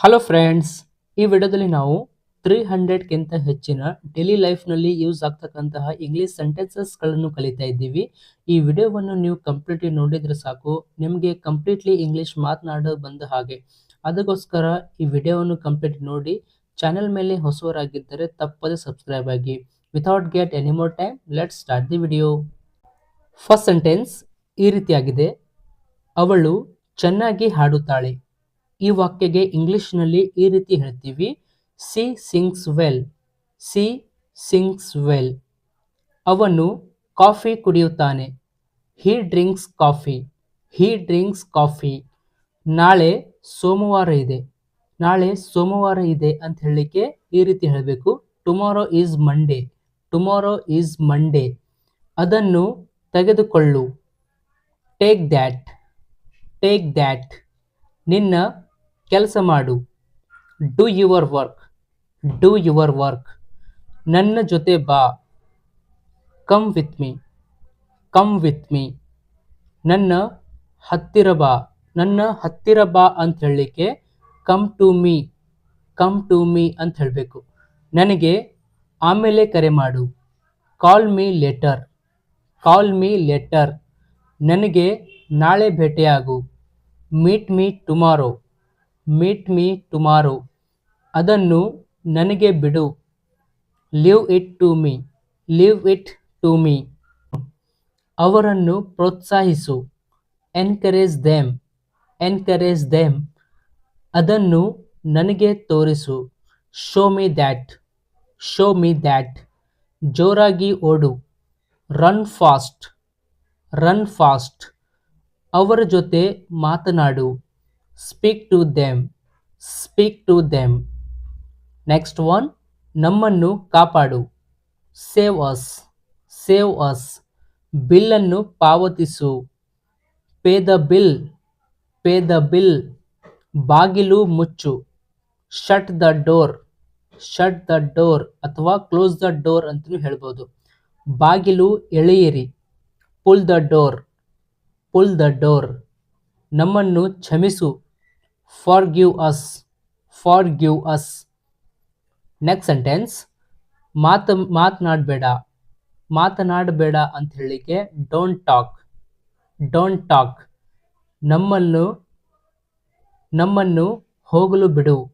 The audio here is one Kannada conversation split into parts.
ಹಲೋ ಫ್ರೆಂಡ್ಸ್ ಈ ವಿಡಿಯೋದಲ್ಲಿ ನಾವು ತ್ರೀ ಹಂಡ್ರೆಡ್ಗಿಂತ ಹೆಚ್ಚಿನ ಡೈಲಿ ಲೈಫ್ನಲ್ಲಿ ಯೂಸ್ ಆಗ್ತಕ್ಕಂತಹ ಇಂಗ್ಲಿಷ್ ಸೆಂಟೆನ್ಸಸ್ಗಳನ್ನು ಕಲಿತಾ ಇದ್ದೀವಿ. ಈ ವಿಡಿಯೋವನ್ನು ನೀವು ಕಂಪ್ಲೀಟ್ಲಿ ನೋಡಿದರೆ ಸಾಕು. ನಿಮಗೆ ಕಂಪ್ಲೀಟ್ಲಿ ಇಂಗ್ಲಿಷ್ ಮಾತನಾಡೋ ಬಂದ ಹಾಗೆ. ಅದಕ್ಕೋಸ್ಕರ ಈ ವಿಡಿಯೋವನ್ನು ಕಂಪ್ಲೀಟ್ ನೋಡಿ ಚಾನೆಲ್ ಮೇಲೆ ಹೊಸವರಾಗಿದ್ದರೆ ತಪ್ಪದೆ ಸಬ್ಸ್ಕ್ರೈಬ್ ಆಗಿ. Without get any more time let start the video first sentence ಈ ರೀತಿಯಾಗಿದೆ. ಅವಳು ಚೆನ್ನಾಗಿ ಹಾಡುತ್ತಾಳೆ. ಈ ವಾಕ್ಯಗೆ ಇಂಗ್ಲಿಷ್ನಲ್ಲಿ ಈ ರೀತಿ ಹೇಳ್ತೀವಿ. She sings well she sings well ಅವನು coffee ಕುಡಿಯುತ್ತಾನೆ. He drinks coffee he drinks coffee ನಾಳೆ ಸೋಮವಾರ ಇದೆ. ನಾಳೆ ಸೋಮವಾರ ಇದೆ ಅಂತ ಹೇಳಲಿಕ್ಕೆ ಈ ರೀತಿ ಹೇಳಬೇಕು. Tomorrow is Monday tomorrow is Monday ಅದನ್ನು ತೆಗೆದುಕೊಳ್ಳು. ಟೇಕ್ ದ್ಯಾಟ್ ಟೇಕ್ ದ್ಯಾಟ್ ನಿನ್ನ ಕೆಲಸ ಮಾಡು. Do your work do your work ನನ್ನ ಜೊತೆ ಬಾ. Come with me come with me ನನ್ನ ಹತ್ತಿರ ಬಾ. ನನ್ನ ಹತ್ತಿರ ಬಾ ಅಂತ ಹೇಳಲಿಕ್ಕೆ come to me come to me ಅಂತ ಹೇಳಬೇಕು. ನನಗೆ ಆಮೇಲೆ ಕರೆ ಮಾಡು. Call me later call me later ನನಗೆ ನಾಳೆ ಭೇಟಿಯಾಗು. Meet me tomorrow meet me tomorrow ಅದನ್ನು ನನಗೆ ಬಿಡು. Leave it to me leave it to me ಅವರನ್ನು ಪ್ರೋತ್ಸಾಹಿಸು. ಎನ್ಕರೇಜ್ ದೆಮ್ ಎನ್ಕರೇಜ್ ದೆಮ್ ಅದನ್ನು ನನಗೆ ತೋರಿಸು. Show me that show me that ಜೋರಾಗಿ ಓಡು. ರನ್ ಫಾಸ್ಟ್ ರನ್ ಫಾಸ್ಟ್ ಅವರ ಜೊತೆ ಮಾತನಾಡು. Speak to them speak to them next one ನಮ್ಮನ್ನು ಕಾಪಾಡು. ಸೇವ್ ಅಸ್ ಸೇವ್ ಅಸ್ ಬಿಲ್ಲನ್ನು ಪಾವತಿಸು. Pay the bill pay the bill ಬಾಗಿಲು ಮುಚ್ಚು. Shut the door shut the door ಅಥವಾ ಕ್ಲೋಸ್ ದ ಡೋರ್ ಅಂತಲೂ ಹೇಳ್ಬೋದು. ಬಾಗಿಲು ಎಳೆಯಿರಿ. Pull the door pull the door ನಮ್ಮನ್ನು ಕ್ಷಮಿಸು. For us, give us next sentence ಮಾತು ಮಾತನಾಡಬೇಡ. ಮಾತನಾಡಬೇಡ ಅಂತ ಹೇಳಲಿಕ್ಕೆ ಡೋಂಟ್ ಟಾಕ್ ಡೋಂಟ್ ಟಾಕ್ ನಮ್ಮನ್ನು ನಮ್ಮನ್ನು ಹೋಗಲು ಬಿಡು.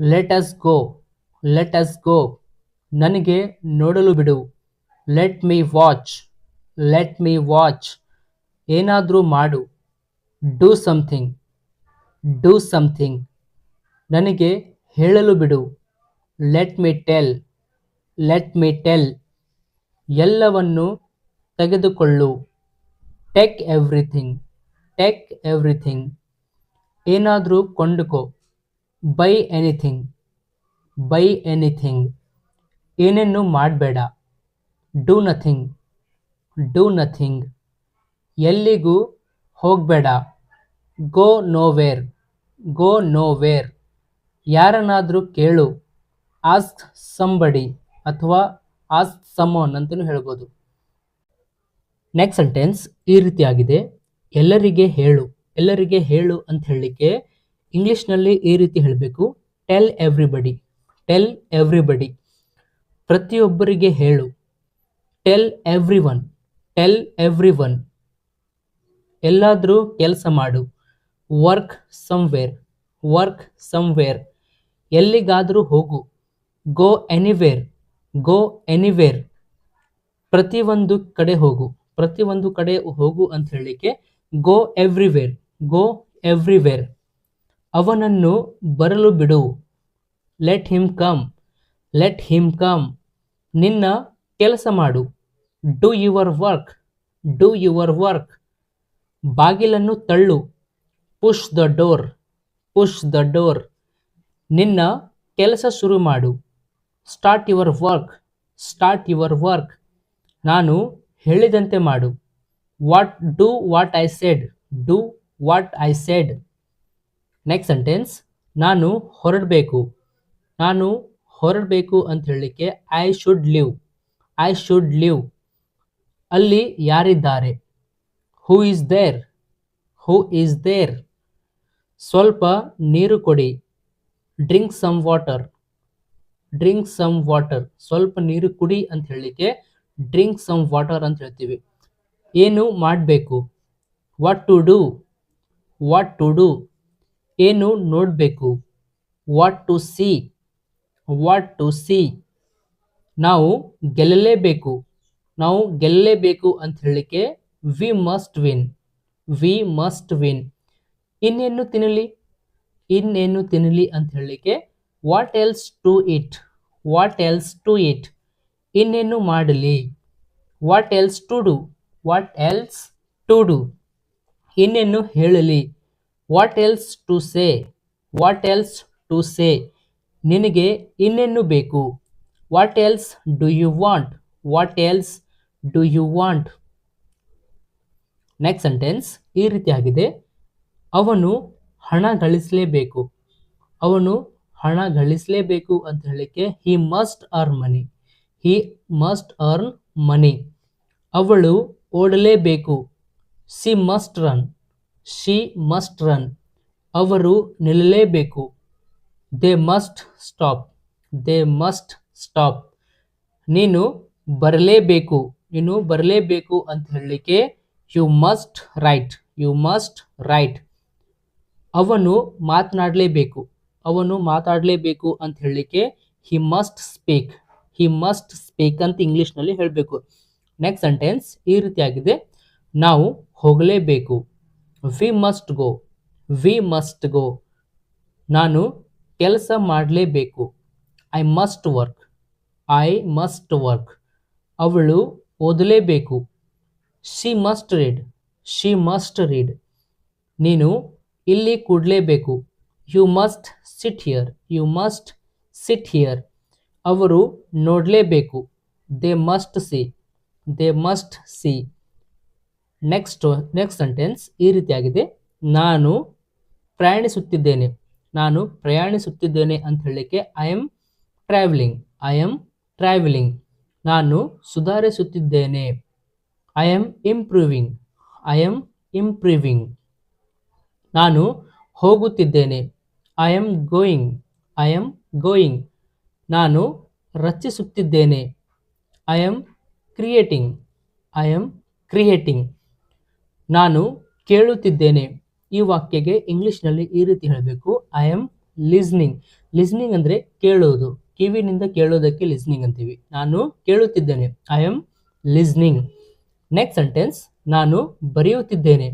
Let us go let us go ನನಗೆ ನೋಡಲು ಬಿಡು. Let me watch let me watch ಏನಾದರೂ ಮಾಡು. ಡೂ ಸಮಥಿಂಗ್ ಡೂ ಸಮಥಿಂಗ್ ನನಗೆ ಹೇಳಲು ಬಿಡು. Let me tell let me tell ಎಲ್ಲವನ್ನು ತೆಗೆದುಕೊಳ್ಳು. ಟೆಕ್ ಎವ್ರಿಥಿಂಗ್ ಟೆಕ್ ಎವ್ರಿಥಿಂಗ್ ಏನಾದರೂ ಕೊಂಡುಕೋ. ಬೈ ಎನಿಥಿಂಗ್ ಬೈ ಎನಿಥಿಂಗ್ ಏನೇನು ಮಾಡಬೇಡ. ಡೂ ನಥಿಂಗ್ ಡೂ ನಥಿಂಗ್ ಎಲ್ಲಿಗೂ ಹೋಗಬೇಡ. ಗೋ ನೋವೇರ್ ಗೋ ನೋವೇರ್ ಯಾರನ್ನಾದರೂ ಕೇಳು. ಆಸ್ಕ್ ಸಂಬಡಿ ಅಥವಾ ಆಸ್ಕ್ ಸಮೋನ್ ಅಂತಲೂ ಹೇಳ್ಬೋದು. ನೆಕ್ಸ್ಟ್ ಸೆಂಟೆನ್ಸ್ ಈ ರೀತಿಯಾಗಿದೆ. ಎಲ್ಲರಿಗೆ ಹೇಳು. ಎಲ್ಲರಿಗೆ ಹೇಳು ಅಂತ ಹೇಳಲಿಕ್ಕೆ ಇಂಗ್ಲೀಷ್ನಲ್ಲಿ ಈ ರೀತಿ ಹೇಳಬೇಕು. ಟೆಲ್ ಎವ್ರಿಬಡಿ ಟೆಲ್ ಎವ್ರಿಬಡಿ ಪ್ರತಿಯೊಬ್ಬರಿಗೆ ಹೇಳು. Tell every one tell every one ಎಲ್ಲಾದರೂ ಕೆಲಸ ಮಾಡು. Work somewhere work somewhere. ಎಲ್ಲಿಗಾದರೂ ಹೋಗು. Go anywhere go anywhere. ಪ್ರತಿಯೊಂದು ಕಡೆ ಹೋಗು. ಪ್ರತಿಯೊಂದು ಕಡೆ ಹೋಗು ಅಂತ ಹೇಳಲಿಕ್ಕೆ ಗೋ ಎವ್ರಿವೇರ್ ಗೋ ಎವ್ರಿವೇರ್. ಅವನನ್ನು ಬರಲು ಬಿಡು. Let him come, let him come. ನಿನ್ನ ಕೆಲಸ ಮಾಡು. Do your work, do your work. ಬಾಗಿಲನ್ನು ತಳ್ಳು. Push the door push the door ನಿನ್ನ ಕೆಲಸ ಶುರು ಮಾಡು. Start your work start your work ನಾನು ಹೇಳಿದಂತೆ ಮಾಡು. What do what I said do what I said next sentence ನಾನು ಹೊರಡಬೇಕು. ನಾನು ಹೊರಡಬೇಕು ಅಂತ ಹೇಳಲಿಕ್ಕೆ I should leave I should leave ಅಲ್ಲಿ ಯಾರಿದ್ದಾರೆ? Who is there who is there ಸ್ವಲ್ಪ ನೀರು ಕೊಡಿ. Drink some water drink some water ಸ್ವಲ್ಪ ನೀರು ಕುಡಿ ಅಂತ ಹೇಳಲಿಕ್ಕೆ ಡ್ರಿಂಕ್ ಸಮ್ ವಾಟರ್ ಅಂತ ಹೇಳ್ತೀವಿ. ಏನು ಮಾಡಬೇಕು? What to do what to do ಏನು ನೋಡಬೇಕು? What to see what to see ನಾವು ಗೆಲ್ಲಲೇಬೇಕು. ನಾವು ಗೆಲ್ಲಲೇಬೇಕು ಅಂತ ಹೇಳಲಿಕ್ಕೆ we must win we must win ಇನ್ನೇನು ತಿನ್ನಲಿ? ಇನ್ನೇನು ತಿನ್ನಲಿ ಅಂತ ಹೇಳಲಿಕ್ಕೆ what else to eat what else to eat ಇನ್ನೇನು ಮಾಡಲಿ? What else to do what else to do ಇನ್ನೇನು ಹೇಳಲಿ? What else to say what else to say ನಿನಗೆ ಇನ್ನೇನು ಬೇಕು? What else do you want what else do you want next sentence ಈ ರೀತಿಯಾಗಿದೆ ಅವನು ಹಣ ಗಳಿಸಲೇಬೇಕು. ಅವನು ಹಣ ಗಳಿಸಲೇಬೇಕು ಅಂತ ಹೇಳಲಿಕ್ಕೆ he must earn money he must earn money ಅವಳು ಓಡಲೇಬೇಕು. She must run she must run ಅವರು ನಿಲ್ಲಲೇಬೇಕು. They must stop they must stop ನೀನು ಬರಲೇಬೇಕು. ನೀನು ಬರಲೇಬೇಕು ಅಂತ ಹೇಳಲಿಕ್ಕೆ you must write you must write ಅವನು ಮಾತನಾಡಲೇಬೇಕು. ಅವನು ಮಾತಾಡಲೇಬೇಕು ಅಂತ ಹೇಳಲಿಕ್ಕೆ he must speak he must speak ಅಂತ ಇಂಗ್ಲೀಷ್ನಲ್ಲಿ ಹೇಳಬೇಕು. ನೆಕ್ಸ್ಟ್ ಸೆಂಟೆನ್ಸ್ ಈ ರೀತಿಯಾಗಿದೆ. ನಾವು ಹೋಗಲೇಬೇಕು. We must go we must go ನಾನು ಕೆಲಸ ಮಾಡಲೇಬೇಕು. I must work I must work ಅವಳು ಓದಲೇಬೇಕು. She must read she must read ನೀನು ಇಲ್ಲಿ ಕೂಡಲೇಬೇಕು you must sit here you must sit here ಅವರು ನೋಡಲೇಬೇಕು they must see they must see next next sentence ಈ ರೀತಿಯಾಗಿದೆ. ನಾನು ಪ್ರಯಾಣಿಸುತ್ತಿದ್ದೇನೆ. ನಾನು ಪ್ರಯಾಣಿಸುತ್ತಿದ್ದೇನೆ ಅಂತ ಹೇಳಲಿಕ್ಕೆ I am travelling I am travelling ನಾನು ಸುಧಾರಿಸುತ್ತಿದ್ದೇನೆ. I am improving I am improving ನಾನು ಹೋಗುತ್ತಿದ್ದೇನೆ. I am going I am going ನಾನು ರಚಿಸುತ್ತಿದ್ದೇನೆ. I am creating I am creating ನಾನು ಕೇಳುತ್ತಿದ್ದೇನೆ. ಈ ವಾಕ್ಯಗೆ ಇಂಗ್ಲೀಷ್ನಲ್ಲಿ ಈ ರೀತಿ ಹೇಳಬೇಕು. ಐ ಆಮ್ ಲಿಸ್ನಿಂಗ್ ಲಿಸ್ನಿಂಗ್ ಅಂದರೆ ಕೇಳುವುದು. ಕಿವಿನಿಂದ ಕೇಳೋದಕ್ಕೆ ಲಿಸ್ನಿಂಗ್ ಅಂತೀವಿ. ನಾನು ಕೇಳುತ್ತಿದ್ದೇನೆ. I am listening next sentence ನಾನು ಬರೆಯುತ್ತಿದ್ದೇನೆ.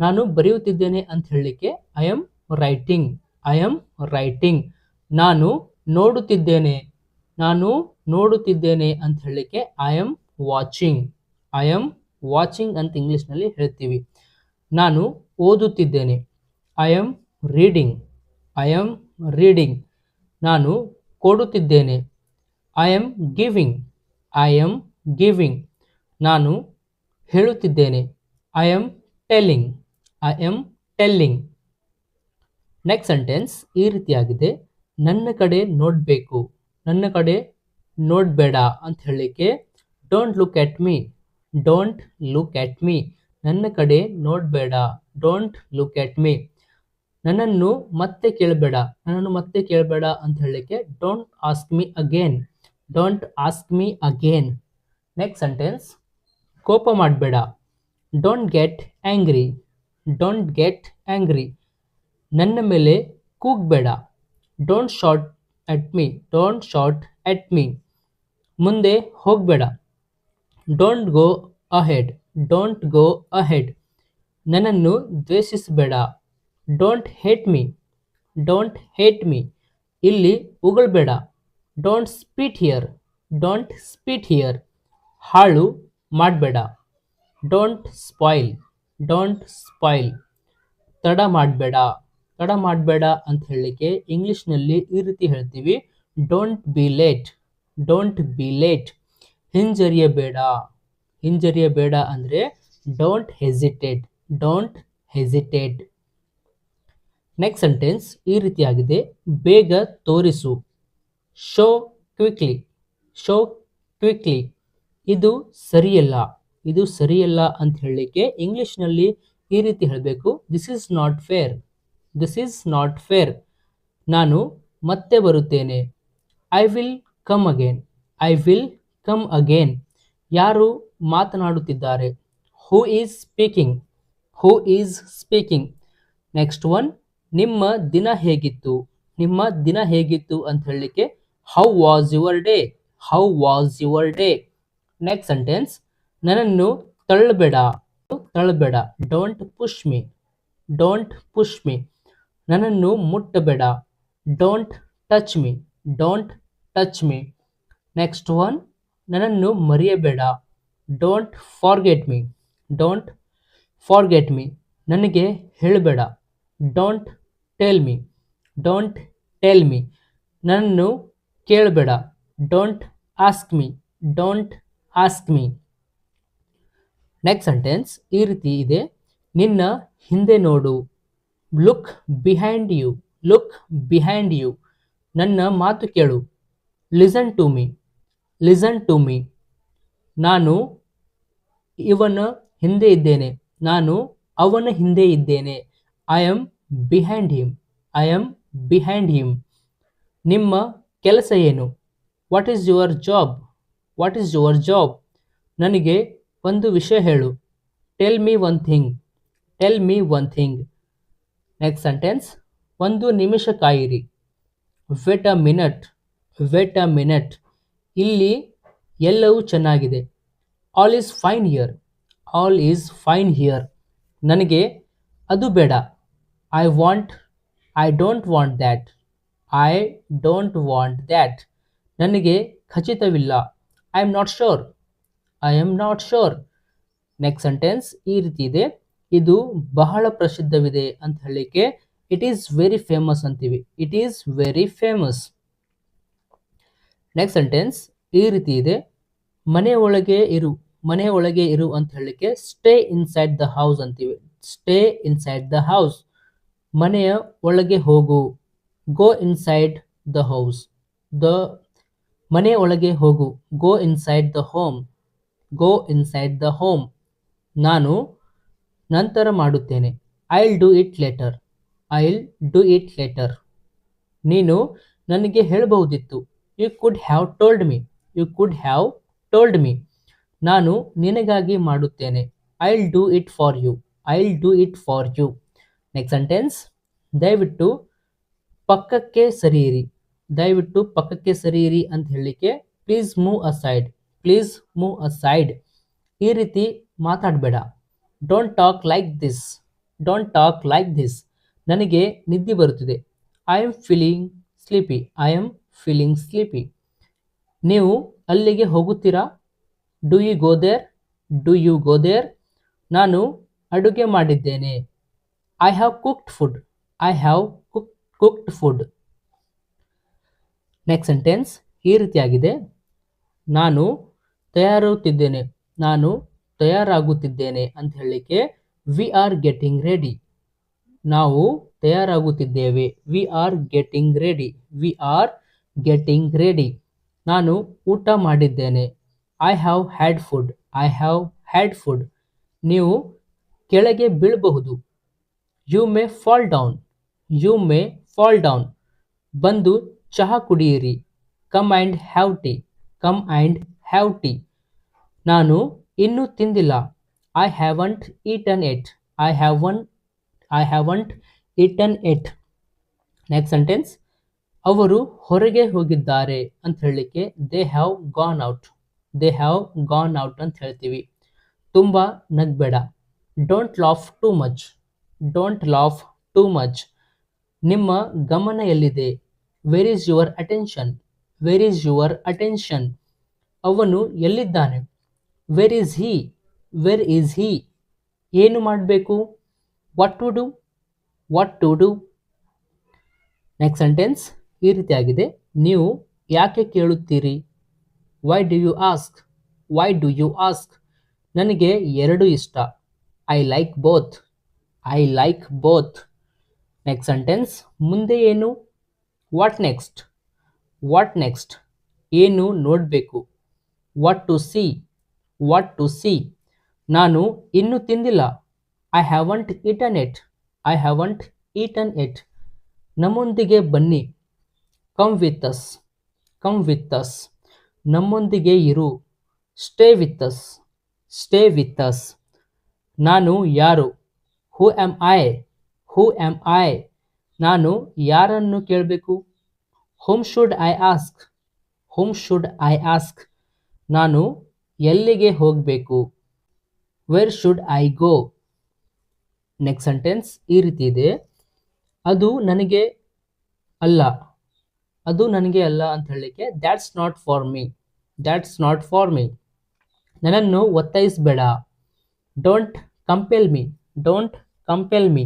ನಾನು ಬರೆಯುತ್ತಿದ್ದೇನೆ ಅಂತ ಹೇಳಲಿಕ್ಕೆ I am writing I am writing ನಾನು ನೋಡುತ್ತಿದ್ದೇನೆ ನಾನು ನೋಡುತ್ತಿದ್ದೇನೆ ಅಂತ ಹೇಳಲಿಕ್ಕೆ I am watching I am watching ಅಂತ ಇಂಗ್ಲೀಷ್ನಲ್ಲಿ ಹೇಳ್ತೀವಿ. ನಾನು ಓದುತ್ತಿದ್ದೇನೆ I am reading I am reading ನಾನು ಕೊಡುತ್ತಿದ್ದೇನೆ I am giving I am giving ನಾನು ಹೇಳುತ್ತಿದ್ದೇನೆ I am telling I am telling next sentence ಈ ರೀತಿಯಾಗಿದೆ. ನನ್ನ ಕಡೆ ನೋಡಬೇಕು. ನನ್ನ ಕಡೆ ನೋಡಬೇಡ ಅಂತ ಹೇಳಲಿಕ್ಕೆ don't look at me don't look at me ನನ್ನ ಕಡೆ ನೋಡಬೇಡ. ಡೋಂಟ್ ಲುಕ್ ಎಟ್ ಮೀ ನನ್ನನ್ನು ಮತ್ತೆ ಕೇಳಬೇಡ. ನನ್ನನ್ನು ಮತ್ತೆ ಕೇಳಬೇಡ ಅಂತ ಹೇಳಲಿಕ್ಕೆ don't ask me again don't ask me again next sentence ಕೋಪ ಮಾಡಬೇಡ. Don't get angry don't get angry ನನ್ನ ಮೇಲೆ ಕೂಗಬೇಡ. Don't shout at me don't shout at me ಮುಂದೆ ಹೋಗಬೇಡ. Don't go ahead don't go ahead ನನ್ನನ್ನು ದ್ವೇಷಿಸಬೇಡ. Don't hate me don't hate me ಇಲ್ಲಿ ಉಗಳ್ಬೇಡ. Don't spit here don't spit here ಹಾಳು ಮಾಡಬೇಡ. ಡೋಂಟ್ ಸ್ಪಾಯ್ಲ್ ಡೋಂಟ್ ಸ್ಪಾಯ್ಲ್ ತಡ ಮಾಡಬೇಡ. ತಡ ಮಾಡಬೇಡ ಅಂತ ಹೇಳಲಿಕ್ಕೆ ಇಂಗ್ಲೀಷ್ನಲ್ಲಿ ಈ ರೀತಿ ಹೇಳ್ತೀವಿ. Don't be late don't be late ಹಿಂಜರಿಯಬೇಡ. ಹಿಂಜರಿಯಬೇಡ ಅಂದರೆ don't hesitate don't hesitate next sentence ಈ ರೀತಿಯಾಗಿದೆ. ಬೇಗ ತೋರಿಸು. ಶೋ ಕ್ವಿಕ್ಲಿ ಶೋ ಕ್ವಿಕ್ಲಿ ಇದು ಸರಿಯಲ್ಲ. ಇದು ಸರಿಯಲ್ಲ ಅಂತ ಹೇಳಲಿಕ್ಕೆ ಇಂಗ್ಲೀಷ್ನಲ್ಲಿ ಈ ರೀತಿ ಹೇಳಬೇಕು. This is not fair this is not fair ನಾನು ಮತ್ತೆ ಬರುತ್ತೇನೆ. I will come again I will come again ಯಾರು ಮಾತನಾಡುತ್ತಿದ್ದಾರೆ? Who is speaking who is speaking next one ನಿಮ್ಮ ದಿನ ಹೇಗಿತ್ತು? ನಿಮ್ಮ ದಿನ ಹೇಗಿತ್ತು ಅಂತ ಹೇಳಲಿಕ್ಕೆ how was your day how was your day next sentence ನನ್ನನ್ನು ತಳ್ಳಬೇಡ. ತಳ್ಳಬೇಡ. Don't push me don't push me ನನ್ನನ್ನು ಮುಟ್ಟಬೇಡ. Don't touch me don't touch me next one ನನ್ನನ್ನು ಮರೆಯಬೇಡ. Don't forget me don't forget me ನನಗೆ ಹೇಳಬೇಡ. Don't tell me don't tell me ನನ್ನನ್ನು ಕೇಳಬೇಡ. Don't ask me don't ask me next sentence ಈ ರೀತಿ ಇದೆ. ನಿನ್ನ ಹಿಂದೆ ನೋಡು. Look behind you look behind you ನನ್ನ ಮಾತು ಕೇಳು. Listen to me listen to me ನಾನು ಇವನ ಹಿಂದೆ ಇದ್ದೇನೆ. ನಾನು ಅವನ ಹಿಂದೆ ಇದ್ದೇನೆ. I am behind him I am behind him ನಿಮ್ಮ ಕೆಲಸ ಏನು? What is your job what is your job ನನಗೆ ಒಂದು ವಿಷಯ ಹೇಳು. Tell me one thing tell me one thing next sentence ಒಂದು ನಿಮಿಷ ಕಾಯಿರಿ. Wait a minute wait a minute ಇಲ್ಲಿ ಎಲ್ಲವೂ ಚೆನ್ನಾಗಿದೆ. All is fine here all is fine here ನನಗೆ ಅದು ಬೇಡ. I want I don't want that I don't want that ನನಗೆ ಖಚಿತವಿಲ್ಲ. I am not sure I am not sure next sentence ಈ ರೀತಿ ಇದೆ. ಇದು ಬಹಳ ಪ್ರಸಿದ್ಧವಿದೆ ಅಂತ ಹೇಳಲಿಕ್ಕೆ ಇಟ್ ಈಸ್ ವೆರಿ ಫೇಮಸ್ ಅಂತೀವಿ. It is very famous next sentence ಈ ರೀತಿ ಇದೆ. ಮನೆ ಒಳಗೆ ಇರು, ಮನೆ ಒಳಗೆ ಇರು ಅಂತ ಹೇಳಲಿಕ್ಕೆ ಸ್ಟೇ ಇನ್ಸೈಡ್ ದ ಹೌಸ್ ಅಂತೀವಿ. ಸ್ಟೇ ಇನ್ಸೈಡ್ ದ ಹೌಸ್ ಮನೆಯ ಒಳಗೆ ಹೋಗು go inside the house the ಮನೆ ಒಳಗೆ ಹೋಗು go inside the home go inside the home ನಾನು ನಂತರ ಮಾಡುತ್ತೇನೆ. I will do it later I will do it later ನೀನು ನನಗೆ ಹೇಳಬಹುದಿತ್ತು. You could have told me you could have told me ನಾನು ನಿನಗಾಗಿ ಮಾಡುತ್ತೇನೆ. I will do it for you I will do it for you next sentence ದಯವಿಟ್ಟು ಪಕ್ಕಕ್ಕೆ ಸರಿಯಿರಿ. ದಯವಿಟ್ಟು ಪಕ್ಕಕ್ಕೆ ಸರಿಯಿರಿ ಅಂತ ಹೇಳಲಿಕ್ಕೆ please move aside please move aside ಈ ರೀತಿ ಮಾತಾಡಬೇಡ. Don't talk like this don't talk like this ನನಗೆ ನಿದ್ದೆ ಬರುತ್ತಿದೆ. I am feeling sleepy I am feeling sleepy ನೀವು ಅಲ್ಲಿಗೆ ಹೋಗುತ್ತೀರಾ? Do you go there do you go there ನಾನು ಅಡುಗೆ ಮಾಡಿದ್ದೇನೆ. I have cooked food I have cook cooked food next sentence ಈ ರೀತಿಯಾಗಿದೆ. ನಾನು ತಯಾರಾಗುತ್ತಿದ್ದೇನೆ ನಾನು ತಯಾರಾಗುತ್ತಿದ್ದೇನೆ ಅಂತ ಹೇಳಲಿಕ್ಕೆ ವಿ ಆರ್ ಗೆಟಿಂಗ್ ರೆಡಿ ನಾವು ತಯಾರಾಗುತ್ತಿದ್ದೇವೆ. We are getting ready we are getting ready ನಾನು ಊಟ ಮಾಡಿದ್ದೇನೆ. I have had food I have had food ನೀವು ಕೆಳಗೆ ಬೀಳಬಹುದು. You may fall down you may fall down ಬಂದು ಚಹಾ ಕುಡಿಯಿರಿ. Come and have tea come and have tea ನಾನು ಇನ್ನೂ ತಿಂದಿಲ್ಲ. I haven't eaten yet I haven I haven't eaten yet next sentence ಅವರು ಹೊರಗೆ ಹೋಗಿದ್ದಾರೆ ಅಂತ ಹೇಳಲಿಕ್ಕೆ they have gone out they have gone out ಅಂತ ಹೇಳ್ತೀವಿ. ತುಂಬ ನಗಬೇಡ. Don't laugh too much don't laugh too much ನಿಮ್ಮ ಗಮನ ಎಲ್ಲಿದೆ? Where is your attention where is your attention ಅವನು ಎಲ್ಲಿದ್ದಾನೆ? Where is he where is he ಏನು ಮಾಡಬೇಕು? What to do what to do next sentence ಈ ರೀತಿಯಾಗಿದೆ. ನೀವು ಯಾಕೆ ಕೇಳುತ್ತೀರಿ? Why do you ask why do you ask ನನಗೆ ಎರಡು ಇಷ್ಟ. I like both I like both next sentence ಮುಂದೆ ಏನು? ವಾಟ್ ನೆಕ್ಸ್ಟ್ ವಾಟ್ ನೆಕ್ಸ್ಟ್ ಏನು ನೋಡಬೇಕು? What to see what to see ನಾನು ಇನ್ನೂ ತಿಂದಿಲ್ಲ. I haven't eaten yet I haven't eaten yet ನಮ್ಮೊಂದಿಗೆ ಬನ್ನಿ. Come with us come with us ನಮ್ಮೊಂದಿಗೆ ಇರು. Stay with us stay with us ನಾನು ಯಾರು? Who am I who am I ನಾನು ಯಾರನ್ನು ಕೇಳಬೇಕು? Whom should I ask whom should I ask ನಾನು ಎಲ್ಲಿಗೆ ಹೋಗಬೇಕು? Where should I go next sentence ಈ ರೀತಿ ಇದೆ. ಅದು ನನಗೆ ಅಲ್ಲ. ಅದು ನನಗೆ ಅಲ್ಲ ಅಂತ ಹೇಳಲಿಕ್ಕೆ that's not for me that's not for me ನನ್ನನ್ನು ಒತ್ತಾಯಿಸಬೇಡ. Don't compel me don't compel me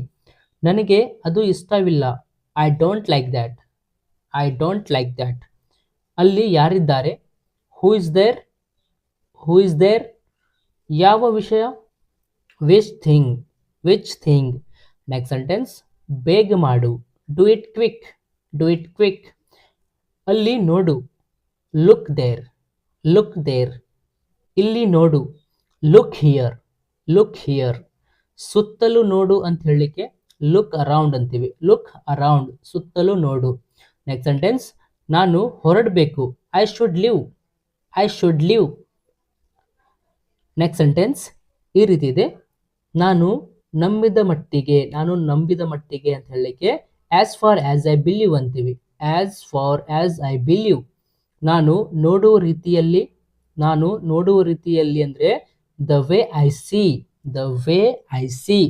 ನನಗೆ ಅದು ಇಷ್ಟವಿಲ್ಲ. I don't like that I don't like that ಅಲ್ಲಿ ಯಾರಿದ್ದಾರೆ? Who is there who is there ಯಾವ ವಿಷಯ? Which thing which thing next sentence ಬೇಗ ಮಾಡು. Do it quick do it quick ಅಲ್ಲಿ ನೋಡು. ಲುಕ್ ದೇರ್ ಲುಕ್ ದೇರ್ ಇಲ್ಲಿ ನೋಡು. ಲುಕ್ ಹಿಯರ್ ಲುಕ್ ಹಿಯರ್ ಸುತ್ತಲೂ ನೋಡು ಅಂತ ಹೇಳಲಿಕ್ಕೆ ಲುಕ್ ಅರೌಂಡ್ ಅಂತೀವಿ. ಲುಕ್ ಅರೌಂಡ್ ಸುತ್ತಲೂ ನೋಡು. ನೆಕ್ಸ್ಟ್ ಸೆಂಟೆನ್ಸ್ ನಾನು ಹೊರಡಬೇಕು. I should leave I should leave next sentence ಈ ರೀತಿ ಇದೆ. ನಾನು ನಂಬಿದ ಮಟ್ಟಿಗೆ, ನಾನು ನಂಬಿದ ಮಟ್ಟಿಗೆ ಅಂತ ಹೇಳಲಿಕ್ಕೆ as far as I believe ಅಂತೀವಿ. As far as I believe ನಾನು ನೋಡುವ ರೀತಿಯಲ್ಲಿ, ನಾನು ನೋಡುವ ರೀತಿಯಲ್ಲಿ ಅಂದರೆ the way I see the way I see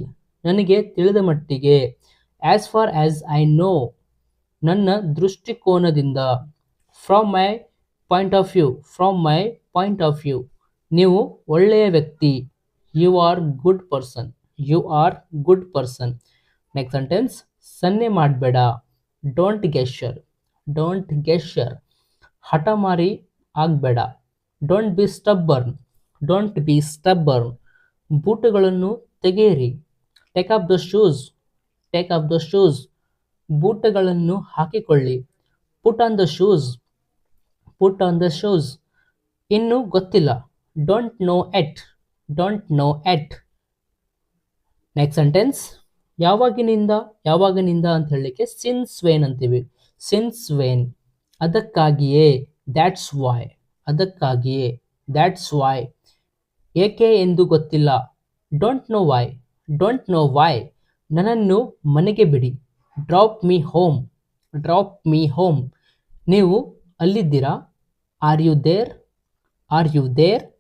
ನನಗೆ ತಿಳಿದ ಮಟ್ಟಿಗೆ as far as I know ನನ್ನ ದೃಷ್ಟಿಕೋನದಿಂದ from my point of view from my point of view ನೀವು ಒಳ್ಳೆಯ ವ್ಯಕ್ತಿ. You are good person you are good person next sentence ಸನ್ನೆ ಮಾಡಬೇಡ. Don't gesture don't gesture ಹಠಮಾರಿ ಆಗಬೇಡ. Don't be stubborn don't be stubborn ಬೂಟುಗಳನ್ನು ತೆಗೆಯಿರಿ. Take off the shoes take off the shoes ಬೂಟುಗಳನ್ನು ಹಾಕಿಕೊಳ್ಳಿ. Put on the shoes put on the shoes ಇನ್ನೂ ಗೊತ್ತಿಲ್ಲ. Don't know yet don't know yet next sentence ಯಾವಾಗಿನಿಂದ ಯಾವಾಗಿನಿಂದ ಅಂತ ಹೇಳಲಿಕ್ಕೆ ಸಿನ್ಸ್ ವೇನ್ ಅಂತೀವಿ. ಸಿನ್ಸ್ ವೇನ್ ಅದಕ್ಕಾಗಿಯೇ. ದ್ಯಾಟ್ಸ್ ವಾಯ್ ಅದಕ್ಕಾಗಿಯೇ. ದ್ಯಾಟ್ಸ್ ವಾಯ್ ಏಕೆ ಎಂದು ಗೊತ್ತಿಲ್ಲ. Don't know why don't know why ನನ್ನನ್ನು ಮನೆಗೆ ಬಿಡಿ. Drop me home drop me home ನೀವು ಅಲ್ಲಿದ್ದೀರಾ? Are you there are you there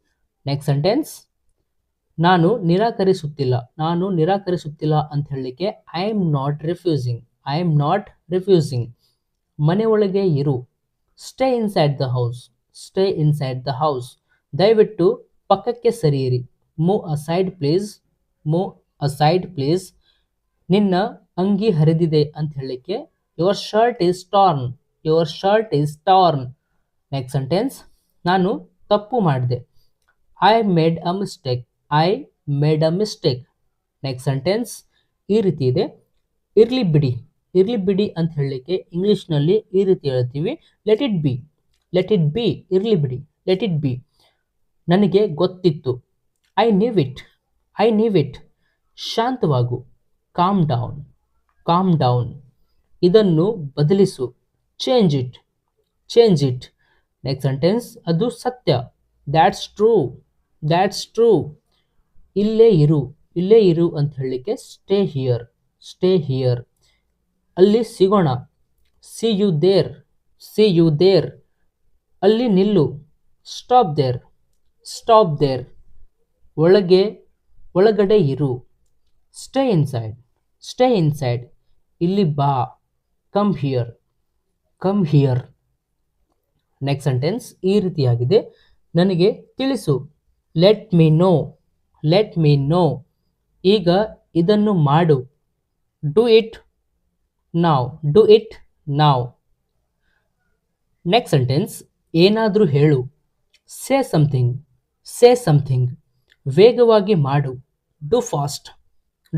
next sentence ನಾನು ನಿರಾಕರಿಸುತ್ತಿಲ್ಲ. ನಾನು ನಿರಾಕರಿಸುತ್ತಿಲ್ಲ ಅಂತ ಹೇಳಲಿಕ್ಕೆ I am not refusing I am not refusing ಮನೆ ಒಳಗೆ ಇರು. Stay inside the house stay inside the house ದಯವಿಟ್ಟು ಪಕ್ಕಕ್ಕೆ ಸರಿಯಿರಿ. Move aside please a aside please ನಿನ್ನ ಅಂಗಿ ಹರಿದಿದೆ ಅಂತ ಹೇಳಲಿಕ್ಕೆ your shirt is torn your shirt is torn next sentence ನಾನು ತಪ್ಪು ಮಾಡಿದೆ. I made a mistake I made a mistake next sentence ಈ ರೀತಿ ಇದೆ. ಇರಲಿ ಬಿಡಿ. ಇರಲಿ ಬಿಡಿ ಅಂತ ಹೇಳಲಿಕ್ಕೆ ಇಂಗ್ಲೀಷ್ನಲ್ಲಿ ಈ ರೀತಿ ಹೇಳ್ತೀವಿ. Let it be let it be ಇರಲಿ ಬಿಡಿ. ಲೆಟ್ ಇಟ್ ಬಿ ನನಗೆ ಗೊತ್ತಿತ್ತು. I knew it I knew it ಶಾಂತವಾಗು. Calm down calm down ಇದನ್ನು ಬದಲಿಸು. Change it change it next sentence ಅದು ಸತ್ಯ. ದ್ಯಾಟ್ಸ್ ಟ್ರೂ ದ್ಯಾಟ್ಸ್ ಟ್ರೂ ಇಲ್ಲೇ ಇರು ಇಲ್ಲೇ ಇರು ಅಂತ ಹೇಳಲಿಕ್ಕೆ ಸ್ಟೇ ಹಿಯರ್ ಸ್ಟೇ ಹಿಯರ್ ಅಲ್ಲಿ ಸಿಗೋಣ see you there see you there ಅಲ್ಲಿ ನಿಲ್ಲು ಸ್ಟಾಪ್ ದೇರ್ ಸ್ಟಾಪ್ ದೇರ್ ಒಳಗೆ, ಒಳಗಡೆ ಇರು. ಸ್ಟೇ ಇನ್ಸೈಡ್ ಸ್ಟೇ ಇನ್ಸೈಡ್ ಇಲ್ಲಿ ಬಾ come here come here next sentence ಈ ರೀತಿಯಾಗಿದೆ. ನನಗೆ ತಿಳಿಸು. Let me know let me know ಈಗ ಇದನ್ನು ಮಾಡು. Do it now do it now next sentence ಏನಾದರೂ ಹೇಳು. ಸೇ ಸಮಥಿಂಗ್ ಸೇ ಸಮಥಿಂಗ್ ವೇಗವಾಗಿ ಮಾಡು. ಡು ಫಾಸ್ಟ್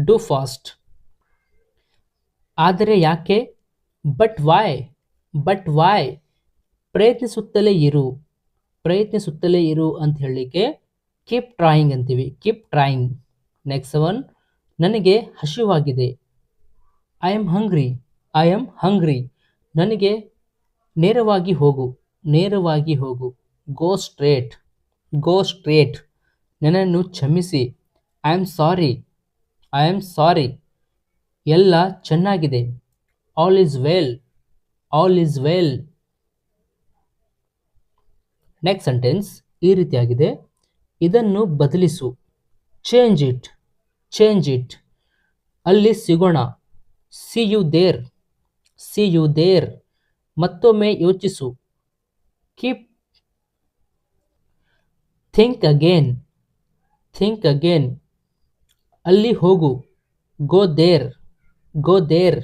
ಡು ಫಾಸ್ಟ್ ಆದರೆ ಯಾಕೆ? ಬಟ್ ವಾಯ್ ಬಟ್ ವಾಯ್ ಪ್ರಯತ್ನಿಸುತ್ತಲೇ ಇರು. ಪ್ರಯತ್ನಿಸುತ್ತಲೇ ಇರು ಅಂತ ಹೇಳಲಿಕ್ಕೆ ಕೀಪ್ ಟ್ರಾಯಿಂಗ್ ಅಂತೀವಿ. ಕೀಪ್ ಟ್ರಾಯಿಂಗ್ ನೆಕ್ಸ್ಟ್ ಒನ್ ನನಗೆ ಹಸಿವಾಗಿದೆ. I am hungry I am hungry ನನಗೆ ನೇರವಾಗಿ ಹೋಗು. ನೇರವಾಗಿ ಹೋಗು. ಗೋ ಸ್ಟ್ರೇಟ್ ಗೋ ಸ್ಟ್ರೇಟ್ ನನ್ನನ್ನು ಕ್ಷಮಿಸಿ. I am sorry I am sorry ಎಲ್ಲ ಚೆನ್ನಾಗಿದೆ. All is well all is well next sentence ಈ ರೀತಿಯಾಗಿದೆ. ಇದನ್ನು ಬದಲಿಸು. ಚೇಂಜ್ ಇಟ್ ಚೇಂಜ್ ಇಟ್ ಅಲ್ಲಿ ಸಿಗೋಣ. See you there see you there ಮತ್ತೊಮ್ಮೆ ಯೋಚಿಸು. Keep think again think again ಅಲ್ಲಿ ಹೋಗು. ಗೋ ದೇರ್ ಗೋ ದೇರ್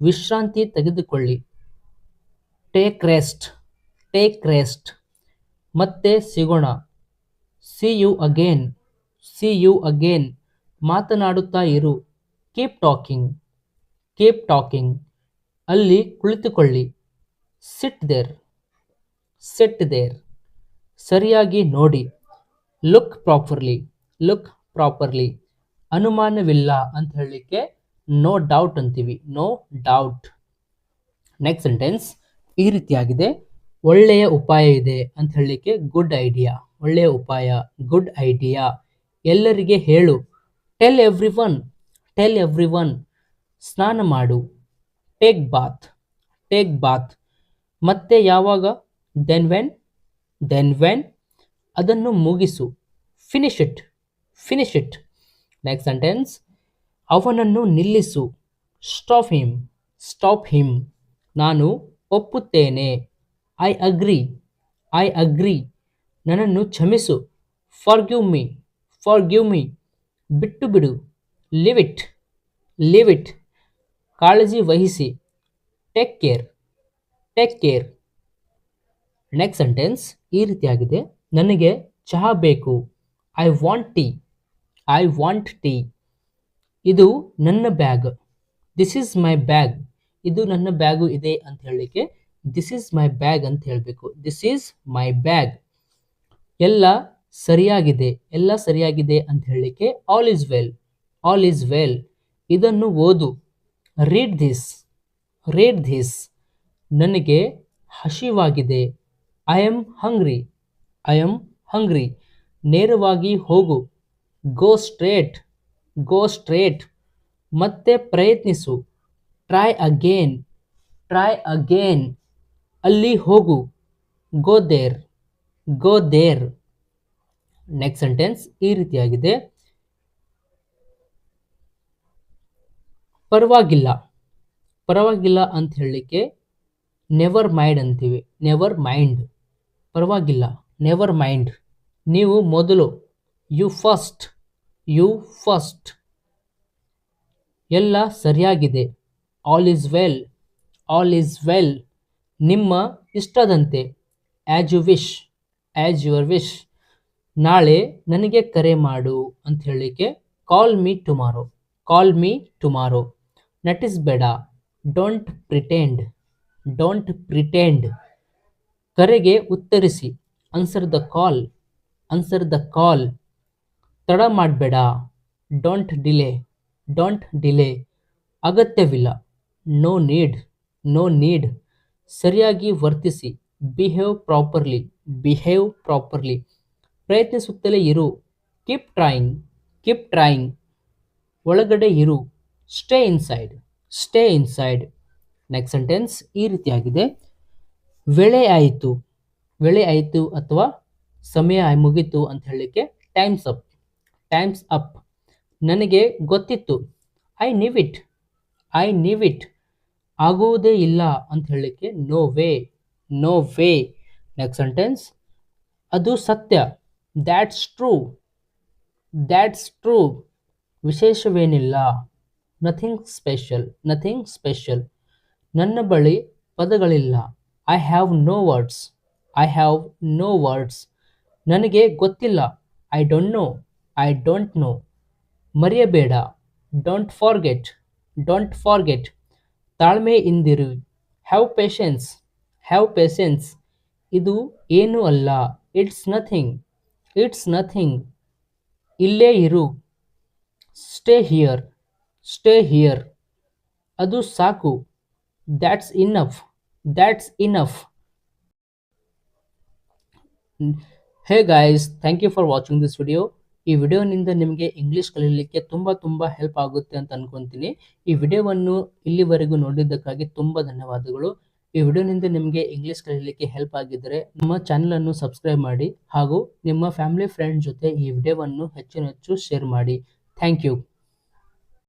ವಿಶ್ರಾಂತಿ ತೆಗೆದುಕೊಳ್ಳಿ. ಟೇಕ್ ರೆಸ್ಟ್ ಟೇಕ್ ರೆಸ್ಟ್ ಮತ್ತೆ ಸಿಗೋಣ. See you again see you again ಮಾತನಾಡುತ್ತಾ ಇರು. ಕೀಪ್ ಟಾಕಿಂಗ್ ಕೀಪ್ ಟಾಕಿಂಗ್ ಅಲ್ಲಿ ಕುಳಿತುಕೊಳ್ಳಿ. ಸಿಟ್ ದೇರ್ ಸಿಟ್ ದೇರ್ ಸರಿಯಾಗಿ ನೋಡಿ. ಲುಕ್ ಪ್ರಾಪರ್ಲಿ ಲುಕ್ ಪ್ರಾಪರ್ಲಿ ಅನುಮಾನವಿಲ್ಲ ಅಂತ ಹೇಳಲಿಕ್ಕೆ ನೋ ಡೌಟ್ ಅಂತೀವಿ. ನೋ ಡೌಟ್ ನೆಕ್ಸ್ಟ್ ಸೆಂಟೆನ್ಸ್ ಈ ರೀತಿಯಾಗಿದೆ. ಒಳ್ಳೆಯ ಉಪಾಯ ಇದೆ ಅಂತ ಹೇಳಲಿಕ್ಕೆ ಗುಡ್ ಐಡಿಯಾ ಒಳ್ಳೆಯ ಉಪಾಯ ಗುಡ್ ಐಡಿಯಾ ಎಲ್ಲರಿಗೆ ಹೇಳು. Tell every one tell every one ಸ್ನಾನ ಮಾಡು. ಟೇಕ್ ಬಾತ್ ಟೇಕ್ ಬಾತ್ ಮತ್ತೆ ಯಾವಾಗ? ದೆನ್ ವೆನ್ ದೆನ್ ವೆನ್ ಅದನ್ನು ಮುಗಿಸು. Finish it finish it next sentence ಅವನನ್ನು ನಿಲ್ಲಿಸು. ಸ್ಟಾಪ್ ಹಿಮ್ ಸ್ಟಾಪ್ ಹಿಮ್ ನಾನು ಒಪ್ಪುತ್ತೇನೆ. ಐ ಅಗ್ರಿ ಐ ಅಗ್ರಿ ನನ್ನನ್ನು ಕ್ಷಮಿಸು. Forgive me forgive me ಬಿಟ್ಟು ಬಿಡು. ಲಿವ್ ಇಟ್ ಲಿವ್ ಇಟ್ ಕಾಳಜಿ ವಹಿಸಿ. Take care take care next sentence ಈ ರೀತಿಯಾಗಿದೆ. ನನಗೆ ಚಹಾ ಬೇಕು. I want tea I want tea ಇದು ನನ್ನ bag this is my bag ಇದು ನನ್ನ ಬ್ಯಾಗು ಇದೆ ಅಂತ ಹೇಳಲಿಕ್ಕೆ ದಿಸ್ ಈಸ್ ಮೈ ಬ್ಯಾಗ್ ಅಂತ ಹೇಳಬೇಕು. ದಿಸ್ ಈಸ್ ಮೈ ಬ್ಯಾಗ್ ಎಲ್ಲ ಸರಿಯಾಗಿದೆ ಎಲ್ಲ ಸರಿಯಾಗಿದೆ ಅಂತ ಹೇಳಲಿಕ್ಕೆ all is well all is well ಇದನ್ನು ಓದು. ರೀಡ್ ದಿಸ್ ರೀಡ್ ದಿಸ್ ನನಗೆ ಹಸಿವಾಗಿದೆ. I am hungry I am hungry ನೇರವಾಗಿ ಹೋಗು. ಗೋ ಸ್ಟ್ರೇಟ್ ಗೋ ಸ್ಟ್ರೇಟ್ ಮತ್ತೆ ಪ್ರಯತ್ನಿಸು. ಟ್ರೈ ಅಗೇನ್ ಟ್ರೈ ಅಗೇನ್ ಅಲ್ಲಿ ಹೋಗು. Go there go there next sentence ಈ ರೀತಿಯಾಗಿದೆ. ಪರವಾಗಿಲ್ಲ. ಪರವಾಗಿಲ್ಲ ಅಂತ ಹೇಳಲಿಕ್ಕೆ ನೆವರ್ ಮೈಂಡ್ ಅಂತೀವಿ. ನೆವರ್ ಮೈಂಡ್ ಪರವಾಗಿಲ್ಲ. ನೆವರ್ ಮೈಂಡ್ ನೀವು ಮೊದಲು ಯು ಫಸ್ಟ್ ಯು ಫಸ್ಟ್ ಎಲ್ಲ ಸರಿಯಾಗಿದೆ. All is well all is well ನಿಮ್ಮ ಇಷ್ಟದಂತೆ. As you wish as your wish ನಾಳೆ ನನಗೆ ಕರೆ ಮಾಡು ಅಂತ ಹೇಳಲಿಕ್ಕೆ call me tomorrow call me tomorrow ನಟಿಸ್ಬೇಡ don't pretend don't pretend ಕರೆಗೆ ಉತ್ತರಿಸಿ. Answer the call answer the call ತಡ ಮಾಡಬೇಡ. ಡೋಂಟ್ ಡಿಲೇ ಡೋಂಟ್ ಡಿಲೇ ಅಗತ್ಯವಿಲ್ಲ. ನೋ ನೀಡ್ ನೋ ನೀಡ್ ಸರಿಯಾಗಿ ವರ್ತಿಸಿ. ಬಿಹೇವ್ ಪ್ರಾಪರ್ಲಿ ಬಿಹೇವ್ ಪ್ರಾಪರ್ಲಿ ಪ್ರಯತ್ನಿಸುತ್ತಲೇ ಇರು. ಕೀಪ್ ಟ್ರಾಯಿಂಗ್ ಕೀಪ್ ಟ್ರಾಯಿಂಗ್ ಒಳಗಡೆ ಇರು. Stay inside stay inside next sentence ಈ ರೀತಿಯಾಗಿದೆ. ವೇಳೆ ಆಯಿತು ವೇಳೆ ಆಯಿತು ಅಥವಾ ಸಮಯ ಮುಗೀತು ಅಂತ ಹೇಳಲಿಕ್ಕೆ ಟೈಮ್ಸ್ ಅಪ್ ಟೈಮ್ಸ್ ಅಪ್ ನನಗೆ ಗೊತ್ತಿತ್ತು. I knew it I knew it ಆಗುವುದೇ ಇಲ್ಲ ಅಂತ ಹೇಳಲಿಕ್ಕೆ no way no way next sentence ಅದು ಸತ್ಯ. ದ್ಯಾಟ್ಸ್ ಟ್ರೂ ದ್ಯಾಟ್ಸ್ ಟ್ರೂ ವಿಶೇಷವೇನಿಲ್ಲ? ನಥಿಂಗ್ ಸ್ಪೆಷಲ್ ನಥಿಂಗ್ ಸ್ಪೆಷಲ್ ನನ್ನ ಬಳಿ ಪದಗಳಿಲ್ಲ. I have no words I have no words ನನಗೆ ಗೊತ್ತಿಲ್ಲ. I don't know I don't know ಮರೆಯಬೇಡ. Don't forget don't forget ತಾಳ್ಮೆಯಿಂದಿರು ಹ್ಯಾವ್ ಪೇಷನ್ಸ್ ಹ್ಯಾವ್ ಪೇಷನ್ಸ್ ಇದು ಏನೂ ಅಲ್ಲ. ಇಟ್ಸ್ ನಥಿಂಗ್ ಇಟ್ಸ್ ನಥಿಂಗ್ ಇಲ್ಲೇ ಇರು. ಸ್ಟೇ ಹಿಯರ್ ಸ್ಟೇ ಹಿಯರ್ ಅದು ಸಾಕು. That's enough that's enough hey guys thank you for watching this video ಈ ವಿಡಿಯೋನಿಂದ ನಿಮಗೆ ಇಂಗ್ಲೀಷ್ ಕಲೀಲಿಕ್ಕೆ ತುಂಬ ತುಂಬ ಹೆಲ್ಪ್ ಆಗುತ್ತೆ ಅಂತ ಅನ್ಕೊಂತೀನಿ. ಈ ವಿಡಿಯೋವನ್ನು ಇಲ್ಲಿವರೆಗೂ ನೋಡಿದ್ದಕ್ಕಾಗಿ ತುಂಬ ಧನ್ಯವಾದಗಳು. ಈ ವಿಡಿಯೋನಿಂದ ನಿಮಗೆ ಇಂಗ್ಲಿಷ್ ಕಲಿಯಲಿಕ್ಕೆ ಹೆಲ್ಪ್ ಆಗಿದ್ದರೆ ನಮ್ಮ ಚಾನಲನ್ನು ಸಬ್ಸ್ಕ್ರೈಬ್ ಮಾಡಿ ಹಾಗೂ ನಿಮ್ಮ ಫ್ಯಾಮಿಲಿ ಫ್ರೆಂಡ್ ಜೊತೆ ಈ ವಿಡಿಯೋವನ್ನು ಹೆಚ್ಚಿನ ಹೆಚ್ಚು ಶೇರ್ ಮಾಡಿ. Thank you